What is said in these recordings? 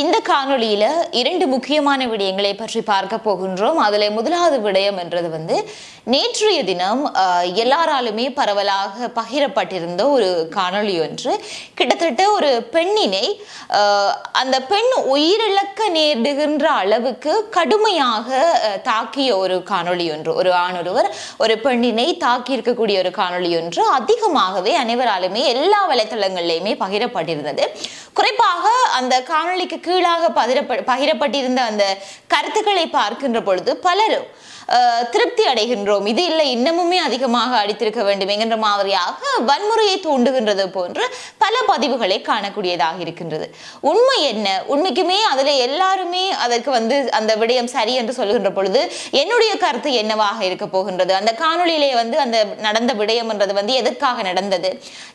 இந்த காணொளியில இரண்டு முக்கியமான விடயங்களை பற்றி பார்க்க போகின்றோம். அதில் முதலாவது விடயம் என்றது வந்து நேற்றைய தினம் எல்லாராலுமே பரவலாக பகிரப்பட்டிருந்த ஒரு காணொளி ஒன்று. கிட்டத்தட்ட ஒரு பெண்ணினை அந்த பெண் உயிரிழக்க நேரிடுகின்ற அளவுக்கு கடுமையாக தாக்கிய ஒரு காணொளி ஒன்று. ஒரு ஆணொருவர் ஒரு பெண்ணினை தாக்கி இருக்கக்கூடிய ஒரு காணொளி ஒன்று. அதிகமாகவே அனைவராலுமே எல்லா வலைத்தளங்கள்லையுமே பகிரப்பட்டிருந்தது. குறிப்பாக அந்த காணொளிக்கு கீழாக பதிரப்ப பகிரப்பட்டிருந்த அந்த கருத்துக்களை பார்க்கின்ற பொழுது பலரும் திருப்தி அடைகின்றோம். இது இல்லை இன்னமுமே அதிகமாக அடித்திருக்க வேண்டும் என்கின்ற மாதிரியாக வன்முறையை தூண்டுகின்றது போன்று பல பதிவுகளை காணக்கூடியதாக இருக்கின்றது. உண்மை என்ன? உண்மைக்குமே அதில் எல்லாருமே அதற்கு வந்து அந்த விடயம் சரி என்று சொல்லுகின்ற பொழுது என்னுடைய கருத்து என்னவாக இருக்க போகின்றது? அந்த காணொளியிலே வந்து அந்த நடந்த விடயம்ன்றது வந்து எதற்காக நடந்தது?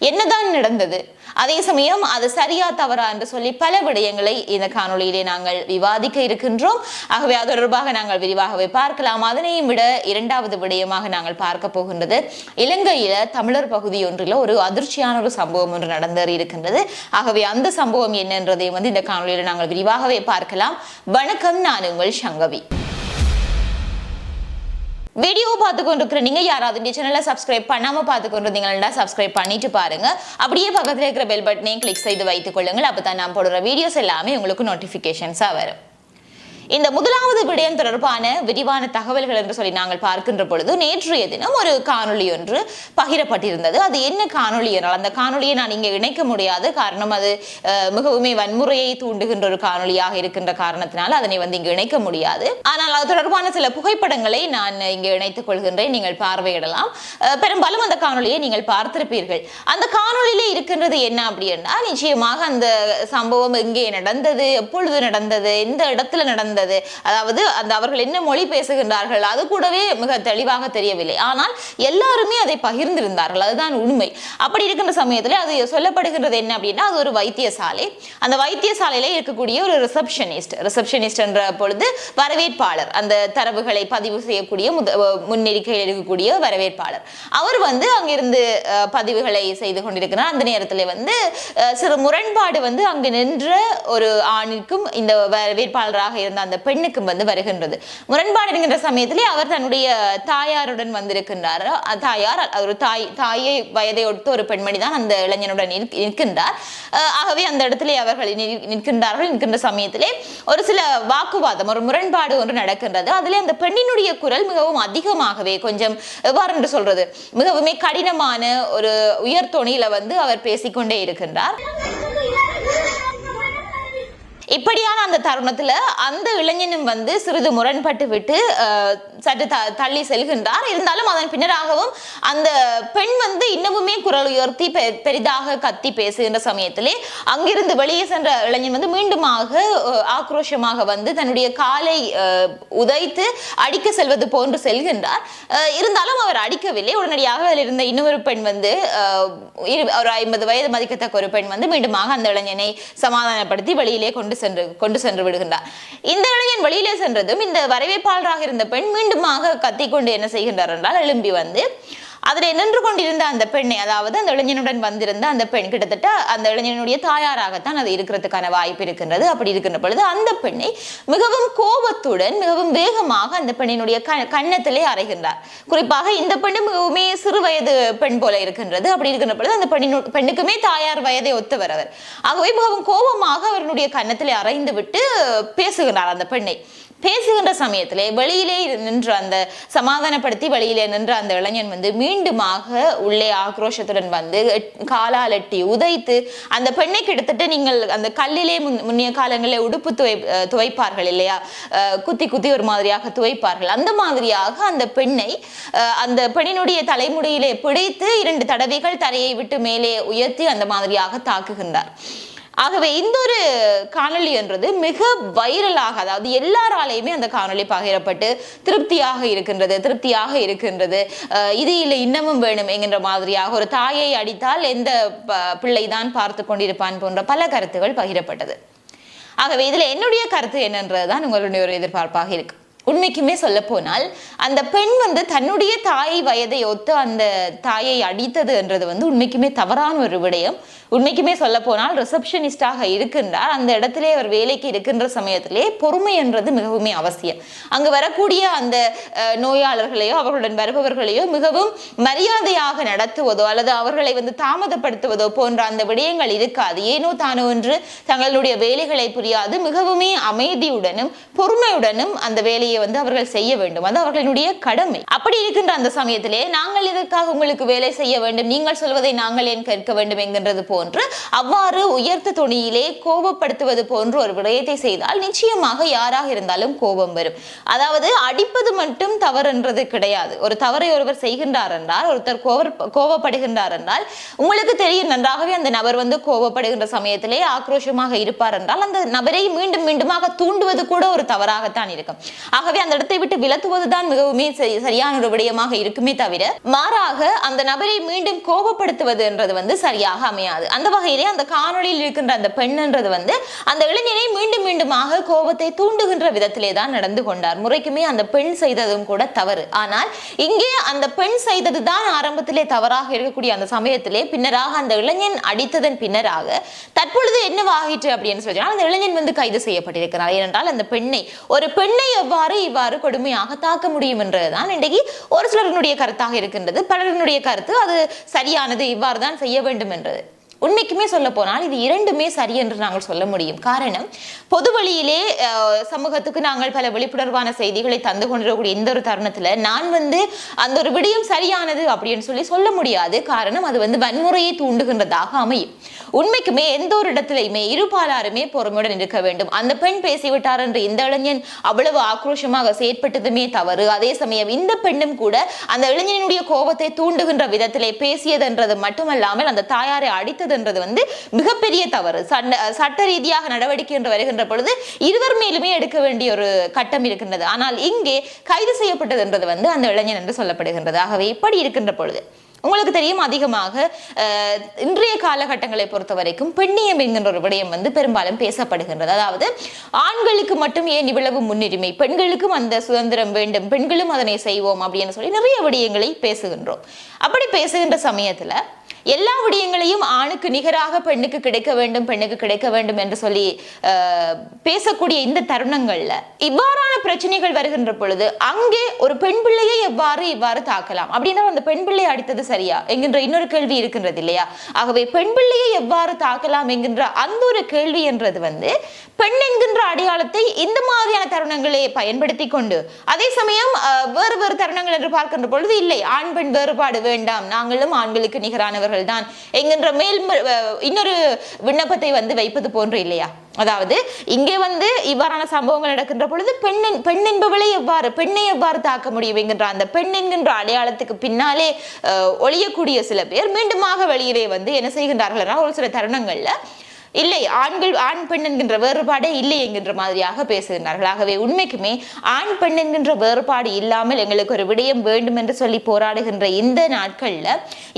என்னதான் நடந்தது? அதே சமயம் அது சரியா தவறா என்று சொல்லி பல விடயங்களை இந்த காணொலியிலே நாங்கள் விவாதிக்க இருக்கின்றோம். ஆகவே அது தொடர்பாக நாங்கள் விரிவாகவே பார்க்கலாம். அதனையும் விட இரண்டாவது விடயமாக நாங்கள் பார்க்க போகின்றது. இலங்கையில தமிழர் பகுதி ஒன்றில் ஒரு அதிர்ச்சியான ஒரு சம்பவம் ஒன்று நடந்தேறி இருக்கின்றது. ஆகவே அந்த சம்பவம் என்னன்றதையும் வந்து இந்த காணொலியில நாங்கள் விரிவாகவே பார்க்கலாம். வணக்கம் நான் உங்கள் சங்கவி. வீடியோ பார்த்து கொண்டிருக்கிற நீங்க யாராவது இந்த சேனலை சப்ஸ்கிரைப் பண்ணாம பார்த்து கொண்டிருந்தீங்கன்னா சப்ஸ்கிரைப் பண்ணிட்டு பாருங்க. அப்படியே பக்கத்தில் இருக்கிற பெல் பட்டனையும் கிளிக் செய்து வைத்துக் கொள்ளுங்கள். அப்பதான் நான் போடுற வீடியோஸ் எல்லாமே உங்களுக்கு நோட்டிபிகேஷன்ஸா வரும். இந்த முதலாவது விடயம் தொடர்பான விரிவான தகவல்கள் என்று சொல்லி நாங்கள் பார்க்கின்ற பொழுது நேற்றைய தினம் ஒரு காணொளி ஒன்று பகிரப்பட்டிருந்தது. அது என்ன காணொளி என்றால் அந்த காணொளியை நான் இங்கே இணைக்க முடியாது. காரணம் அது மிகவுமே வன்முறையை தூண்டுகின்ற ஒரு காணொலியாக இருக்கின்ற காரணத்தினால் அதனை வந்து இங்கு இணைக்க முடியாது. ஆனால் அது தொடர்பான சில புகைப்படங்களை நான் இங்கே இணைத்துக் கொள்கின்றேன். நீங்கள் பார்வையிடலாம். பெரும்பாலும் அந்த காணொளியை நீங்கள் பார்த்திருப்பீர்கள். அந்த காணொளியிலே இருக்கின்றது என்ன அப்படின்னா நிச்சயமாக அந்த சம்பவம் எங்கே நடந்தது எப்பொழுது நடந்தது எந்த இடத்துல நடந்தது அதாவது அந்த அவர்கள் என்ன மொழி பேசுகின்றார்கள் அது கூடவே மிக தெளிவாக தெரியவில்லை. ஆனால் எல்லாருமே அதை பகிர்ந்திருந்தார்கள். அதுதான் உண்மை. அப்படி இருக்கின்ற சமயத்தில் அது சொல்லப்படுகின்றது என்ன அப்படின்னா அது ஒரு வைத்தியசாலை. அந்த வைத்தியசாலையில இருக்கக்கூடிய ஒரு ரிசப்ஷனிஸ்ட் ரிசப்ஷனிஸ்ட் என்ற பொழுது வரவேற்பாளர். அந்த தரவுகளை பதிவு செய்யக்கூடிய முத முன்னெரிக்கையில் இருக்கக்கூடிய வரவேற்பாளர். அவர் வந்து அங்கிருந்து பதிவுகளை செய்து கொண்டிருக்கிறார். அந்த நேரத்தில் வந்து சிறு முரண்பாடு வந்து அங்கு நின்ற ஒரு ஆணிற்கும் இந்த வரவேற்பாளராக இருந்த அந்த பெண்ணுக்கும் வந்து வருகின்றது. முரண்பாடு என்கின்ற சமயத்திலே அவர் தன்னுடைய தாயாருடன் வந்திருக்கின்றார். தாயார் ஒரு தாய் தாயை வயதை ஒத்த ஒரு பெண்மணி தான் அந்த இளைஞனுடன் நிற்கின்றார். ஆகவே அந்த இடத்திலே அவர்கள் நிற்கின்றார்கள். நிற்கின்ற சமயத்திலே ஒரு சில வாக்குவாதம் ஒரு முரண்பாடு ஒன்று நடக்கின்றது. அதிலே அந்த பெண்ணினுடைய குரல் மிகவும் அதிகமாகவே கொஞ்சம் எவ்வாறு என்று சொல்றது மிகவுமே கடினமான ஒரு உயர் துணியில வந்து அவர் பேசிக்கொண்டே இருக்கின்றார். இப்படியான அந்த தருணத்துல அந்த இளைஞனும் வந்து சிறிது முரண்பட்டு விட்டு சற்று த- தள்ளி செல்கின்றார். இருந்தாலும் அதன் பின்னராகவும் அந்த பெண் வந்து இன்னமுமே குரல் உயர்த்தி பெ- பெரிதாக கத்தி பேசுகின்ற சமயத்திலே அங்கிருந்து வெளியே சென்ற இளைஞன் வந்து மீண்டுமாக ஆக்ரோஷமாக வந்து தன்னுடைய காலை உதைத்து அடிக்க செல்வது போன்று செல்கின்றார். இருந்தாலும் அவர் அடிக்கவில்லை. உடனடியாக அதில் இருந்த இன்னொரு பெண் வந்து இரு- ஒரு ஐம்பது வயது மதிக்கத்தக்க ஒரு பெண் வந்து மீண்டுமாக அந்த இளைஞனை சமாதானப்படுத்தி வெளியிலே கொண்டு சென்று கொண்டு சென்று விடுகின்றார். இந்த இளைஞன் வெளியிலே சென்றதும் இந்த வரவேற்பாளராக இருந்த பெண் மீண்டுமாக கத்திக்கொண்டு என்ன செய்கின்றார் என்றால் எழும்பி வந்து அதில் நின்று கொண்டிருந்த அந்த பெண்ணை அதாவது அந்த இளைஞனுடன் வந்திருந்த அந்த பெண் கிட்டத்தட்ட அந்த இளைஞனுடைய தாயாராகத்தான் அது இருக்கிறதுக்கான வாய்ப்பு இருக்கின்றது. அப்படி இருக்கின்ற பொழுது அந்த பெண்ணை மிகவும் கோபத்துடன் மிகவும் வேகமாக அந்த பெண்ணினுடைய க கன்னத்திலே அறைகின்றார். குறிப்பாக இந்த பெண்ணு மிகவுமே சிறு வயது பெண் போல இருக்கின்றது. அப்படி இருக்கின்ற பொழுது அந்த பெண்ணு பெண்ணுக்குமே தாயார் வயதை ஒத்து அவர் ஆகவே மிகவும் கோபமாக அவருடைய கன்னத்திலே அறைந்து விட்டு பேசுகிறார் அந்த பெண்ணை. பேசுகின்ற சமயத்திலே வெளியிலே நின்ற அந்த சமாதானப்படுத்தி வெளியிலே நின்ற அந்த இளைஞன் வந்து மீண்டுமாக உள்ளே ஆக்ரோஷத்துடன் வந்து காலால் எட்டி உதைத்து அந்த பெண்ணை கிட்டத்தட்ட நீங்கள் அந்த கல்லிலே முன் முன்னைய காலங்களில் உடுப்பு துவை துவைப்பார்கள் இல்லையா? குத்தி குத்தி ஒரு மாதிரியாக துவைப்பார்கள். அந்த மாதிரியாக அந்த பெண்ணை அந்த பெண்ணினுடைய தலைமுடியிலே பிடித்து இரண்டு தடவைகள் தரையை விட்டு மேலே உயர்த்தி அந்த மாதிரியாக தாக்குகின்றார். ஆகவே இந்த ஒரு காணொளி என்றது மிக வைரலாக அதாவது எல்லாராலையுமே அந்த காணொளி பகிரப்பட்டு திருப்தியாக இருக்கின்றது திருப்தியாக இருக்கின்றது. அஹ் இது இல்லை இன்னமும் வேணும் என்கின்ற மாதிரியாக ஒரு தாயை அடித்தால் எந்த பிள்ளைதான் பார்த்து கொண்டிருப்பான் போன்ற பல கருத்துகள் பகிரப்பட்டது. ஆகவே இதுல என்னுடைய கருத்து என்னன்றதுதான் உங்களுடைய ஒரு எதிர்பார்ப்பாக இருக்கு. உண்மைக்குமே சொல்ல போனால் அந்த பெண் வந்து தன்னுடைய தாய் வயதை ஒத்து அந்த தாயை அடித்தது என்றது வந்து உண்மைக்குமே தவறான ஒரு விடயம். உண்மைக்குமே சொல்ல போனால் ரிசப்ஷனிஸ்டாக இருக்கின்றார். அந்த இடத்திலே அவர் வேலைக்கு இருக்கின்ற சமயத்திலே பொறுமை என்றது மிகவும் அவசியம். அங்கு வரக்கூடிய அந்த நோயாளர்களையோ அவர்களுடன் வருபவர்களையோ மிகவும் மரியாதையாக நடத்துவதோ அல்லது அவர்களை வந்து தாமதப்படுத்துவதோ போன்ற அந்த விடயங்கள் இருக்காது. ஏனோ தானோ என்று தங்களுடைய வேலைகளை புரியாது. மிகவுமே அமைதியுடனும் பொறுமையுடனும் அந்த வேலையை வந்து அவர்கள் செய்ய வேண்டும். அது அவர்களுடைய கடமை. அப்படி இருக்கின்ற அந்த சமயத்திலே நாங்கள் இதற்காக உங்களுக்கு வேலை செய்ய வேண்டும்? நீங்கள் சொல்வதை நாங்கள் ஏன் கேட்க வேண்டும்? என்கின்றது போல் போன்று அவ்வாறு உயர்த்த துணியிலே கோபப்படுத்துவது போன்று ஒரு விடயத்தை செய்தால் நிச்சயமாக யாராக இருந்தாலும் கோபம் வரும். அதாவது அடிப்பது மட்டும் தவறுன்றது கிடையாது. ஒரு தவறை ஒருவர் செய்கின்றார் என்றால் ஒருத்தர் கோப கோபப்படுகின்றார் என்றால் உங்களுக்கு தெரியும் நன்றாகவே அந்த நபர் வந்து கோபப்படுகின்ற சமயத்திலே ஆக்ரோஷமாக இருப்பார் என்றால் அந்த நபரை மீண்டும் மீண்டுமாக தூண்டுவது கூட ஒரு தவறாகத்தான் இருக்கும். ஆகவே அந்த இடத்தை விட்டு விலத்துவதுதான் மிகவும் மிகவுமே சரியான ஒரு விடயமாக இருக்குமே தவிர மாறாக அந்த நபரை மீண்டும் கோபப்படுத்துவது என்றது வந்து சரியாக அமையாது. அந்த வகையிலே அந்த காணொளியில் இருக்கின்ற அந்த பெண்ணுன்றது வந்து அந்த இளைஞனை மீண்டும் மீண்டுமாக கோபத்தை தூண்டுகின்ற விதத்திலே தான் நடந்து கொண்டார். முறைக்குமே அந்த பெண் செய்ததும் கூட தவறு. ஆனால் இங்கே அந்த பெண் செய்தது தான் ஆரம்பத்திலே தவறாக இருக்கக்கூடிய அந்த சமயத்திலே பின்னராக அந்த இளைஞன் அடித்ததன் பின்னராக தற்பொழுது என்னவாகிற்று அப்படின்னு சொல்லினா அந்த இளைஞன் வந்து கைது செய்யப்பட்டிருக்கிறார். ஏனென்றால் அந்த பெண்ணை ஒரு பெண்ணை எவ்வாறு இவ்வாறு கொடுமையாக தாக்க முடியும் என்றதுதான் இன்றைக்கு ஒரு சிலருடைய கருத்தாக இருக்கின்றது. பலருடைய கருத்து அது சரியானது இவ்வாறு தான் செய்ய வேண்டும் என்றது. உண்மைக்குமே சொல்ல போனால் இது இரண்டுமே சரி என்று நாங்கள் சொல்ல முடியும். காரணம் பொது வழியிலே சமூகத்துக்கு நாங்கள் பல விழிப்புணர்வான செய்திகளை தந்து கொண்டிருக்கக்கூடிய இந்த ஒரு தருணத்துல நான் வந்து அந்த ஒரு விடயம் சரியானது அப்படின்னு சொல்லி சொல்ல முடியாது. காரணம் அது வந்து வன்முறையை தூண்டுகின்றதாக அமையும். உண்மைக்குமே எந்த ஒரு இடத்திலையுமே இருபாலாருமே பொறுமையுடன் இருக்க வேண்டும். அந்த பெண் பேசிவிட்டார் என்று இந்த இளைஞன் அவ்வளவு ஆக்ரோஷமாக செயற்பட்டதுமே தவறு. அதே சமயம் இந்த பெண்ணும் கூட அந்த இளைஞனுடைய கோபத்தை தூண்டுகின்ற விதத்திலே பேசியதுன்றது மட்டுமல்லாமல் அந்த தாயாரை அடித்ததுன்றது வந்து மிகப்பெரிய தவறு. சட்ட ரீதியாக நடவடிக்கை என்று வருகின்ற பொழுது இருவர் மேலுமே எடுக்க வேண்டிய ஒரு கட்டம் இருக்கின்றது. ஆனால் இங்கே கைது செய்யப்பட்டது என்றது வந்து அந்த இளைஞன் என்று சொல்லப்படுகின்றது. ஆகவே இப்படி இருக்கின்ற பொழுது உங்களுக்கு தெரியும் அதிகமாக இன்றைய காலகட்டங்களை பொறுத்த வரைக்கும் பெண்ணியம் என்கின்ற ஒரு விடயம் வந்து பெரும்பாலும் பேசப்படுகின்றது. அதாவது ஆண்களுக்கு மட்டும் ஏன் இவ்வளவு முன்னுரிமை? பெண்களுக்கும் அந்த சுதந்திரம் வேண்டும். பெண்களும் அதனை செய்வோம் அப்படின்னு சொல்லி நிறைய விடயங்களை பேசுகின்றோம். அப்படி பேசுகின்ற சமயத்துல எல்லா விடயங்களையும் ஆணுக்கு நிகராக பெண்ணுக்கு கிடைக்க வேண்டும் பெண்ணுக்கு கிடைக்க வேண்டும் என்று சொல்லி பேசக்கூடிய இந்த தருணங்கள்ல இவ்வாறான பிரச்சனைகள் வருகின்ற பொழுது அங்கே ஒரு பெண் பிள்ளையை எவ்வாறு இவ்வாறு தாக்கலாம்? அப்படின்னா அந்த பெண் பிள்ளை அடித்தது சரியா? என்கின்ற இன்னொரு கேள்வி இருக்கின்றது இல்லையா? ஆகவே பெண் பிள்ளையை எவ்வாறு தாக்கலாம் என்கின்ற அந்த ஒரு கேள்வி என்றது வந்து பெண் என்கின்ற அடையாளத்தை இந்த மாதிரியான தருணங்களை பயன்படுத்தி கொண்டு அதே சமயம் அஹ், வேறு வேறு தருணங்கள் என்று பார்க்கின்ற பொழுது இல்லை ஆண் பெண் வேறுபாடு வேண்டாம் நாங்களும் ஆண்களுக்கு நிகரானவர்கள் தான் என்கின்ற மேல் இன்னொரு விண்ணப்பத்தை வந்து வைப்பது போன்று இல்லையா? அதாவது இங்கே வந்து இவ்வாறான சம்பவங்கள் நடக்கின்ற பொழுது பெண்ணின் பெண் என்பவளை எவ்வாறு பெண்ணை எவ்வாறு தாக்க முடியும் என்கின்ற அந்த பெண் என்கின்ற அடையாளத்துக்கு பின்னாலே ஒழியக்கூடிய சில பேர் மீண்டுமாக வெளியிலே வந்து என்ன செய்கின்றார்கள் என்றால் ஒரு சில தருணங்கள்ல இல்லை ஆண்கள் ஆண் பெண் என்கின்ற வேறுபாடே இல்லை என்கின்ற மாதிரியாக பேசுகின்றார்கள். ஆகவே உண்மைக்குமே ஆண் பெண் என்கின்ற வேறுபாடு இல்லாமல் எங்களுக்கு ஒரு விடயம் வேண்டும் என்று சொல்லி போராடுகின்ற இந்த நாட்களில்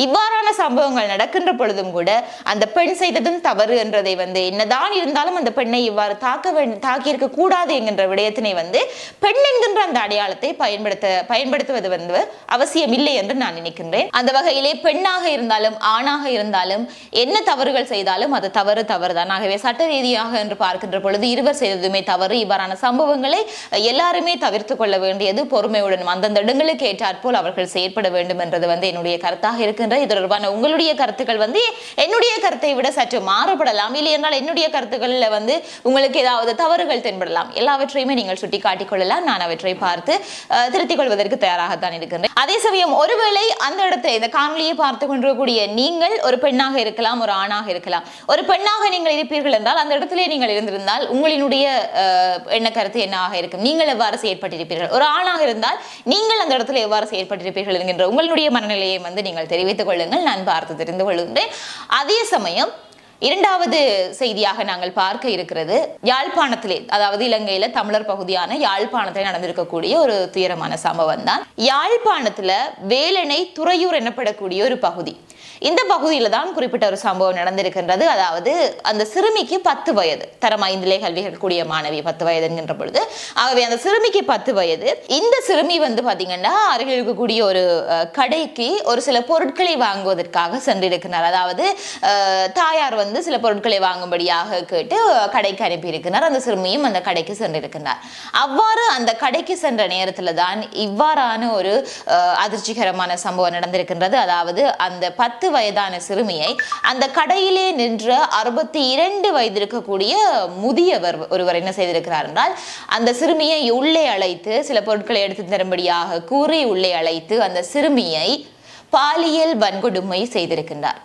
இவ்வாறான சம்பவங்கள் நடக்கின்ற பொழுதும் கூட அந்த பெண் செய்ததும் தவறு என்றதை வந்து என்னதான் இருந்தாலும் அந்த பெண்ணை இவ்வாறு தாக்க தாக்கியிருக்க கூடாது என்கின்ற விடயத்தினை வந்து பெண் என்கின்ற அந்த அடையாளத்தை பயன்படுத்த பயன்படுத்துவது வந்து அவசியம் இல்லை என்று நான் நினைக்கின்றேன். அந்த வகையிலே பெண்ணாக இருந்தாலும் ஆணாக இருந்தாலும் என்ன தவறுகள் செய்தாலும் அது தவறு. தவறுதான். ஆகவே சட்ட ரீதியாக என்று பார்க்கின்ற பொழுது இருவர் செய்ததுமே தவறு. இவ்வாறான சம்பவங்களை எல்லாருமே தவிர்த்து கொள்ள வேண்டியது பொறுமையுடன் அந்தந்த இடங்களுக்கு ஏற்றாற்போல் அவர்கள் செயற்பட வேண்டும் என்றது வந்து என்னுடைய கருத்தாக இருக்கின்ற இது தொடர்பான உங்களுடைய கருத்துக்கள் வந்து என்னுடைய கருத்தை விட சற்று மாறுபடலாம். இல்லை என்றால் என்னுடைய கருத்துக்களில் வந்து உங்களுக்கு ஏதாவது தவறுகள் தென்படலாம். எல்லாவற்றையுமே நீங்கள் சுட்டி காட்டிக்கொள்ளலாம் நான் அவற்றை பார்த்து திருத்திக் கொள்வதற்கு தயாராகத்தான் இருக்கின்றேன். அதே சமயம் ஒருவேளை அந்த இடத்தை இந்த காணொலியை பார்த்து கொண்டிருக்கக்கூடிய நீங்கள் ஒரு பெண்ணாக இருக்கலாம் ஒரு ஆணாக இருக்கலாம். ஒரு பெண்ணாக நீங்கள் இருப்பீர்கள் என்றால் அந்த இடத்திலே நீங்கள் இருந்திருந்தால் உங்களினுடைய என்ன கருத்து என்னவாக இருக்கும்? நீங்கள் எவ்வாறு செயற்பட்டிருப்பீர்கள்? ஒரு ஆணாக இருந்தால் நீங்கள் அந்த இடத்துல எவ்வாறு செயற்பட்டிருப்பீர்கள் என்கின்ற உங்களுடைய மனநிலையை வந்து நீங்கள் தெரிவித்துக் கொள்ளுங்கள். நான் பார்த்து தெரிந்து கொள்கின்றேன். அதே சமயம் இரண்டாவது செய்தியாக நாங்கள் பார்க்க இருக்கிறது யாழ்ப்பாணத்திலே அதாவது இலங்கையில தமிழர் பகுதியான யாழ்ப்பாணத்திலே நடந்திருக்கக்கூடிய ஒரு துயரமான சம்பவம் தான் யாழ்ப்பாணத்துல வேலனை துறையூர் எனப்படக்கூடிய ஒரு பகுதி. இந்த பகுதியில் தான் குறிப்பிட்ட ஒரு சம்பவம் நடந்திருக்கின்றது. அதாவது அந்த சிறுமிக்கு பத்து வயது. தரம் ஐந்திலே கல்வி கற்கக்கூடிய மாணவி பத்து வயது என்கின்ற பொழுது ஆகவே அந்த சிறுமிக்கு பத்து வயது. இந்த சிறுமி வந்து பார்த்தீங்கன்னா அருகில் இருக்கக்கூடிய ஒரு கடைக்கு ஒரு சில பொருட்களை வாங்குவதற்காக சென்றிருக்கிறார். அதாவது அஹ், தாயார் வந்து சில பொருட்களை வாங்கும்படியாக கேட்டு கடைக்கு அனுப்பியிருக்கிறார். அந்த சிறுமியும் அந்த கடைக்கு சென்றிருக்கிறார். அவ்வாறு அந்த கடைக்கு சென்ற நேரத்தில் தான் இவ்வாறான ஒரு அஹ், அதிர்ச்சிகரமான சம்பவம் நடந்திருக்கின்றது. அதாவது அந்த பத்து வயதான சிறுமியை அந்த கடையிலே நின்ற அறுபத்தி இரண்டு வயது இருக்கக்கூடிய முதியவர் ஒருவர் என்ன செய்திருக்கிறார் என்றால் அந்த சிறுமியை உள்ளே அழைத்து சில பொருட்களை எடுத்து தரும்படியாக கூறி உள்ளே அழைத்து அந்த சிறுமியை பாலியல் வன்கொடுமை செய்திருக்கின்றார்.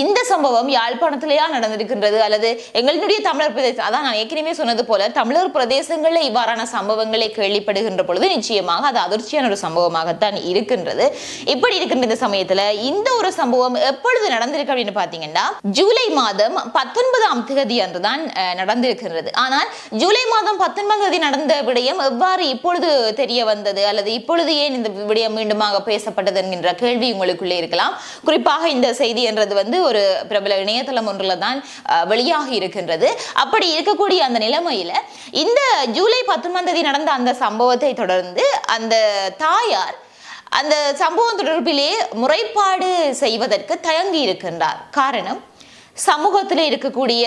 இந்த சம்பவம் யாழ்ப்பாணத்திலேயா நடந்திருக்கின்றது? அல்லது எங்களுடைய தமிழர் பிரதேசம் அதான் நான் ஏற்கனவே சொன்னது போல தமிழர் பிரதேசங்களில் இவ்வாறான சம்பவங்களை கேள்விப்படுகின்ற பொழுது நிச்சயமாக அது அதிர்ச்சியான ஒரு சம்பவமாகத்தான் இருக்கின்றது. இப்படி இருக்கின்ற இந்த சமயத்துல இந்த ஒரு சம்பவம் எப்பொழுது நடந்திருக்கு அப்படின்னு பாத்தீங்கன்னா ஜூலை மாதம் பத்தொன்பதாம் தேதி அன்றுதான் நடந்திருக்கின்றது. ஆனால் ஜூலை மாதம் பத்தொன்பதாம் தேதி நடந்த விடயம் எவ்வாறு இப்பொழுது தெரிய வந்தது? அல்லது இப்பொழுது ஏன் இந்த விடயம் மீண்டுமாக பேசப்பட்டது என்கின்ற கேள்வி உங்களுக்குள்ளே இருக்கலாம். குறிப்பாக இந்த செய்தி என்றது வந்து ஒரு பிரபல இணையதளம் ஒன்றில் தான் வெளியாகி இருக்கின்றது. அப்படி இருக்கக்கூடிய அந்த நிலைமையில இந்த ஜூலை பத்தொன்பதாம் தேதி நடந்த அந்த சம்பவத்தை தொடர்ந்து அந்த தாயார் அந்த சம்பவம் தொடர்பிலே முறைப்பாடு செய்வதற்கு தயங்கி இருக்கின்றார். காரணம் சமூகத்தில் இருக்கக்கூடிய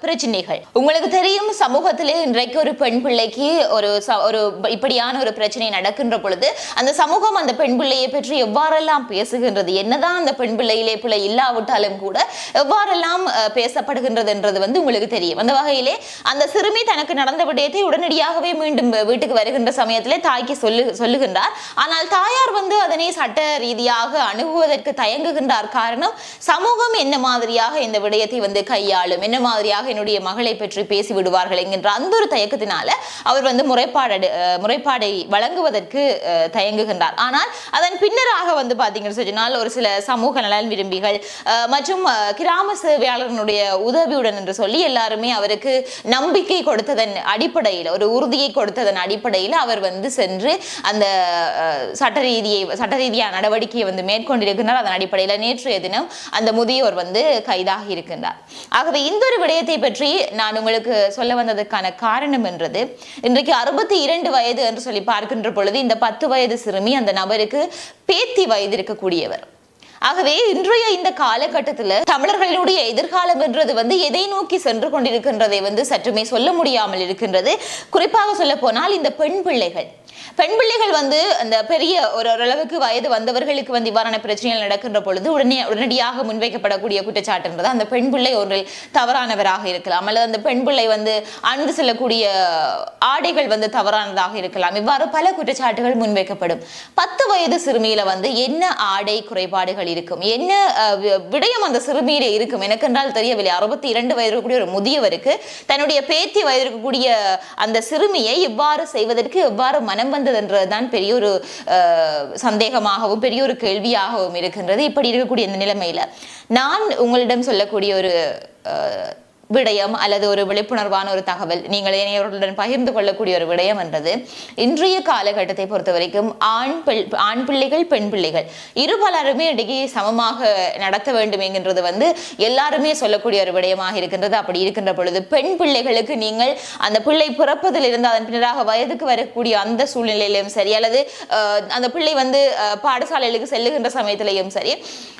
பிரச்சனைகள். உங்களுக்கு தெரியும் சமூகத்திலே இன்றைக்கு ஒரு பெண் பிள்ளைக்கு ஒரு ச- ஒரு இப்படியான ஒரு பிரச்சனை நடக்கின்ற பொழுது அந்த சமூகம் அந்த பெண் பிள்ளையை பற்றி எவ்வாறெல்லாம் பேசுகின்றது என்னதான் அந்த பெண் பிள்ளையிலே பிள்ளை இல்லாவிட்டாலும் கூட எவ்வாறெல்லாம் பேசப்படுகின்றது என்றது வந்து உங்களுக்கு தெரியும். அந்த வகையிலே அந்த சிறுமி தனக்கு நடந்த விடயத்தை உடனடியாகவே மீண்டும் வீட்டுக்கு வருகின்ற சமயத்திலே தாய்க்கு சொல்லு சொல்லுகின்றார். ஆனால் தாயார் வந்து அதனை சட்ட ரீதியாக அணுகுவதற்கு தயங்குகின்றார். காரணம் சமூகம் என்ன மாதிரியாக இந்த விடயத்தை வந்து கையாளும். என்ன மாதிரியாக என்னுடைய மகளை பற்றி பேசி விடுவார்கள் என்கின்ற அந்த ஒரு தயக்கத்தினால அவர் வந்து முறைப்பாடு முறைப்பாடை வழங்குவதற்கு தயங்குகின்றார். ஆனால் அதன் பின்னராக வந்து பார்த்தீங்கன்னு சொன்னால் ஒரு சில சமூக நலன் விரும்பிகள் மற்றும் கிராம சேவையாளர்களுடைய உதவியுடன் என்று சொல்லி எல்லாருமே அவருக்கு நம்பிக்கை கொடுத்ததன் அடிப்படையில் ஒரு உறுதியை கொடுத்ததன் அடிப்படையில் அவர் வந்து சென்று அந்த சட்ட ரீதியை சட்ட ரீதியான நடவடிக்கையை வந்து மேற்கொண்டிருக்கின்றார். அதன் அடிப்படையில் நேற்றைய தினம் அந்த முதியோர் வந்து கைதாக இருக்கின்றார். ஆகவே இந்த ஒரு விடயத்தை பற்றி நான் உங்களுக்கு சொல்ல வந்ததற்கான காரணம் என்றது இன்றைக்கு அறுபத்தி இரண்டு வயது என்று சொல்லி பார்க்கின்ற பொழுது இந்த பத்து வயது சிறுமி அந்த நபருக்கு பேத்தி வயது இருக்கக்கூடியவர். ஆகவே இன்றைய இந்த காலகட்டத்தில் தமிழர்களுடைய எதிர்காலம் என்றது வந்து எதை நோக்கி சென்று கொண்டிருக்கின்றதை வந்து சற்றுமே சொல்ல முடியாமல் இருக்கின்றது. குறிப்பாக சொல்ல போனால் இந்த பெண் பிள்ளைகள். பெண் பிள்ளைகள் வந்து அந்த பெரிய ஒரு ஓரளவுக்கு வயது வந்தவர்களுக்கு வந்து இவ்வாறான பிரச்சனைகள் நடக்கின்ற பொழுது உடனே உடனடியாக முன்வைக்கப்படக்கூடிய குற்றச்சாட்டுன்றது அந்த பெண் பிள்ளை ஒன்றில் தவறானவராக இருக்கலாம். அல்லது அந்த பெண் பிள்ளை வந்து அணிந்து செல்லக்கூடிய ஆடைகள் வந்து தவறானதாக இருக்கலாம். இவ்வாறு பல குற்றச்சாட்டுகள் முன்வைக்கப்படும். பத்து வயது சிறுமியில வந்து என்ன ஆடை குறைபாடுகள் இருக்கும். என்ன விடயம் அந்த சிறுமியிலே இருக்கும்? எனக்கென்றால் தெரியவில்லை. அறுபத்தி இரண்டு வயது இருக்கக்கூடிய ஒரு முதியவருக்கு தன்னுடைய பேத்தி வயது இருக்கக்கூடிய அந்த சிறுமியை இவ்வாறு செய்வதற்கு எவ்வாறு மனம் வந்ததுன்றதுதான் பெரிய ஒரு சந்தேகமாகவும் பெரிய ஒரு கேள்வியாகவும் இருக்கின்றது. இப்படி இருக்கக்கூடிய இந்த நிலைமையில நான் உங்களிடம் சொல்லக்கூடிய ஒரு விடயம் அல்லது ஒரு விழிப்புணர்வான ஒரு தகவல். நீங்கள் இணையவர்களுடன் பகிர்ந்து கொள்ளக்கூடிய ஒரு விடயம் என்றது இன்றைய காலகட்டத்தை பொறுத்த வரைக்கும் ஆண் பிள் ஆண் பிள்ளைகள் பெண் பிள்ளைகள். இரு பலருமே இடையே சமமாக நடத்த வேண்டும் என்கின்றது வந்து எல்லாருமே சொல்லக்கூடிய ஒரு விடயமாக இருக்கின்றது. அப்படி இருக்கின்ற பொழுது பெண் பிள்ளைகளுக்கு நீங்கள் அந்த பிள்ளை பிறப்பதிலிருந்து அதன் பின்னராக வயதுக்கு வரக்கூடிய அந்த சூழ்நிலையிலும் சரி அல்லது அஹ், அந்த பிள்ளை வந்து பாடசாலைகளுக்கு செல்லுகின்ற சமயத்திலையும் சரி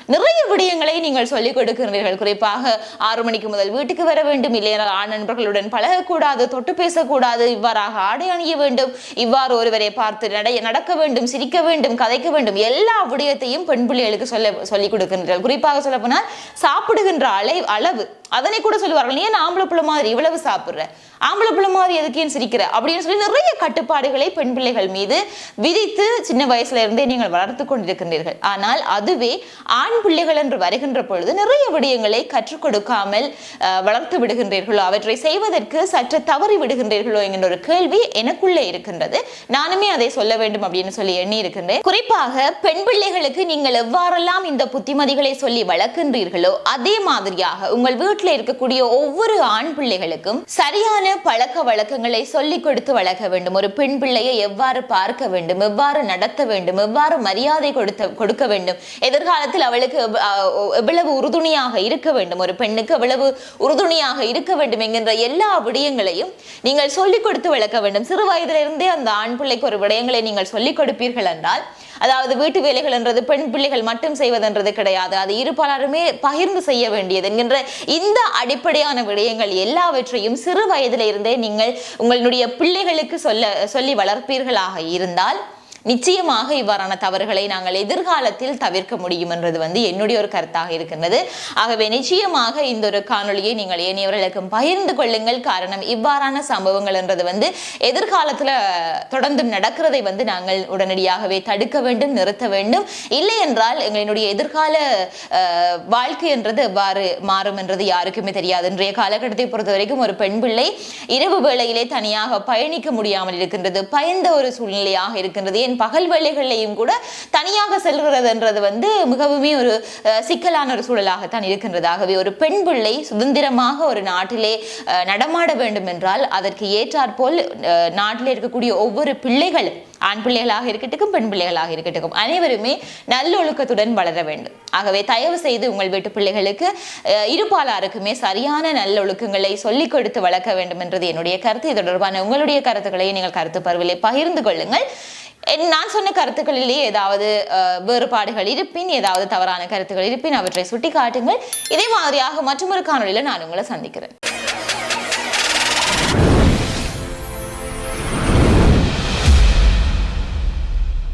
நிறைய விடயங்களை நீங்கள் சொல்லிக் கொடுக்கின்றீர்கள். குறிப்பாக ஆறு மணிக்கு முதல் வீட்டுக்கு வர வேண்டும் இல்லையென்றால் ஆண் நண்பர்களுடன் பழகக்கூடாது தொட்டு பேசக்கூடாது இவ்வாறாக ஆடை அணிய வேண்டும். இவ்வாறு ஒருவரை பார்த்து நடை நடக்க வேண்டும் சிரிக்க வேண்டும் கதைக்க வேண்டும் எல்லா விடயத்தையும் பெண் பிள்ளைகளுக்கு சொல்ல சொல்லிக் கொடுக்கின்றனர் குறிப்பாக சொல்ல போனால் சாப்பிடுகின்ற அளை அளவு அதனை கூட சொல்லுவார்கள் ஏன் ஆம்பளை பிள்ளை மாதிரி இவ்வளவு சாப்பிடுற? ஆம்பளை பிள்ளை மாதிரி எதுக்கு ஏன் சிரிக்கிற? அப்படின்னு சொல்லி நிறைய கட்டுப்பாடுகளை பெண் பிள்ளைகள் மீது விதித்து சின்ன வயசுல இருந்தே நீங்கள் வளர்த்து கொண்டிருக்கின்றீர்கள். ஆனால் அதுவே ஆண் பிள்ளைகள் என்று வருகின்ற பொழுது நிறைய விடயங்களை கற்றுக் கொடுக்காமல் வளர்த்து விடுகின்றீர்களோ அவற்றை செய்வதற்கு சற்று தவறி விடுகின்றீர்களோ என்கின்ற ஒரு கேள்வி எனக்குள்ளே இருக்கின்றது. நானுமே அதை சொல்ல வேண்டும் அப்படின்னு சொல்லி எண்ணி இருக்கின்றேன் குறிப்பாக பெண் பிள்ளைகளுக்கு நீங்கள் எவ்வாறெல்லாம் இந்த புத்திமதிகளை சொல்லி வளர்க்கின்றீர்களோ அதே மாதிரியாக உங்கள் வீட்டு வீட்டில் இருக்கக்கூடிய ஒவ்வொரு ஆண் பிள்ளைகளுக்கும் சரியான பழக்க வழக்கங்களை சொல்லிக் கொடுத்து வளர்க்க வேண்டும். ஒரு பெண் பிள்ளையை எவ்வாறு பார்க்க வேண்டும் எவ்வாறு நடத்த வேண்டும் எவ்வாறு மரியாதை கொடுத்த கொடுக்க வேண்டும். எதிர்காலத்தில் அவளுக்கு எவ்வளவு உறுதுணையாக இருக்க வேண்டும். ஒரு பெண்ணுக்கு எவ்வளவு உறுதுணையாக இருக்க வேண்டும் என்கின்ற எல்லா விடயங்களையும் நீங்கள் சொல்லிக் கொடுத்து வளர்க்க வேண்டும். சிறு வயதிலிருந்தே அந்த ஆண் பிள்ளைக்கு ஒரு விடயங்களை நீங்கள் சொல்லிக் கொடுப்பீர்கள் என்றால் அதாவது வீட்டு வேலைகள் என்றது பெண் பிள்ளைகள் மட்டும் செய்வதென்றது கிடையாது. அது இருபாலருமே பகிர்ந்து செய்ய வேண்டியது என்கின்ற இந்த இந்த அடிப்படையான விடயங்கள் எல்லாவற்றையும் சிறு வயதிலிருந்தே நீங்கள் உங்களுடைய பிள்ளைகளுக்கு சொல்ல சொல்லி வளர்ப்பீர்களாக இருந்தால் நிச்சயமாக இவ்வாறான தவறுகளை நாங்கள் எதிர்காலத்தில் தவிர்க்க முடியும் என்றது வந்து என்னுடைய ஒரு கருத்தாக இருக்கின்றது. ஆகவே நிச்சயமாக இந்த ஒரு காணொளியை நீங்கள் ஏனையவர்களுக்கும் பகிர்ந்து கொள்ளுங்கள். காரணம் இவ்வாறான சம்பவங்கள் என்றது வந்து எதிர்காலத்தில் தொடர்ந்து நடக்கிறதை வந்து நாங்கள் உடனடியாகவே தடுக்க வேண்டும் நிறுத்த வேண்டும். இல்லை என்றால் எங்களுடைய எதிர்கால வாழ்க்கை என்றது எவ்வாறு மாறும் என்றது யாருக்குமே தெரியாது. இன்றைய காலகட்டத்தை பொறுத்த வரைக்கும் ஒரு பெண் பிள்ளை இரவு வேளையிலே தனியாக பயணிக்க முடியாமல் இருக்கின்றது. பயந்த ஒரு சூழ்நிலையாக இருக்கின்றது. என் பகல் வேலைகள்லையும் கூட தனியாக செல்கிறதுன்றது வந்து மிகவுமே ஒரு சிக்கலான ஒரு சூழலாகத்தான் இருக்கின்றதாகவே ஒரு பெண் பிள்ளை சுதந்திரமாக ஒரு நாட்டிலே நடமாட வேண்டும் என்றால் அதற்கு ஏற்றாற்போல் நாட்டில் நாட்டிலே இருக்கக்கூடிய ஒவ்வொரு பிள்ளைகள் ஆண் பிள்ளைகளாக இருக்கட்டும் பெண் பிள்ளைகளாக இருக்கட்டும் அனைவருமே நல்லொழுக்கத்துடன் வளர வேண்டும். ஆகவே தயவு செய்து உங்கள் வீட்டு பிள்ளைகளுக்கு இருபாலாருக்குமே சரியான நல்லொழுக்கங்களை சொல்லிக் கொடுத்து வளர்க்க வேண்டும் என்றது என்னுடைய கருத்து. இது தொடர்பான உங்களுடைய கருத்துக்களை நீங்கள் கருத்து பருவிலே பகிர்ந்து கொள்ளுங்கள். நான் சொன்ன கருத்துக்களிலே ஏதாவது அஹ், வேறுபாடுகள் இருப்பின் ஏதாவது தவறான கருத்துக்கள் இருப்பின் அவற்றை சுட்டி காட்டுங்கள் இதே மாதிரியாக மற்றொரு காணொலியில் நான் உங்களை சந்திக்கிறேன்.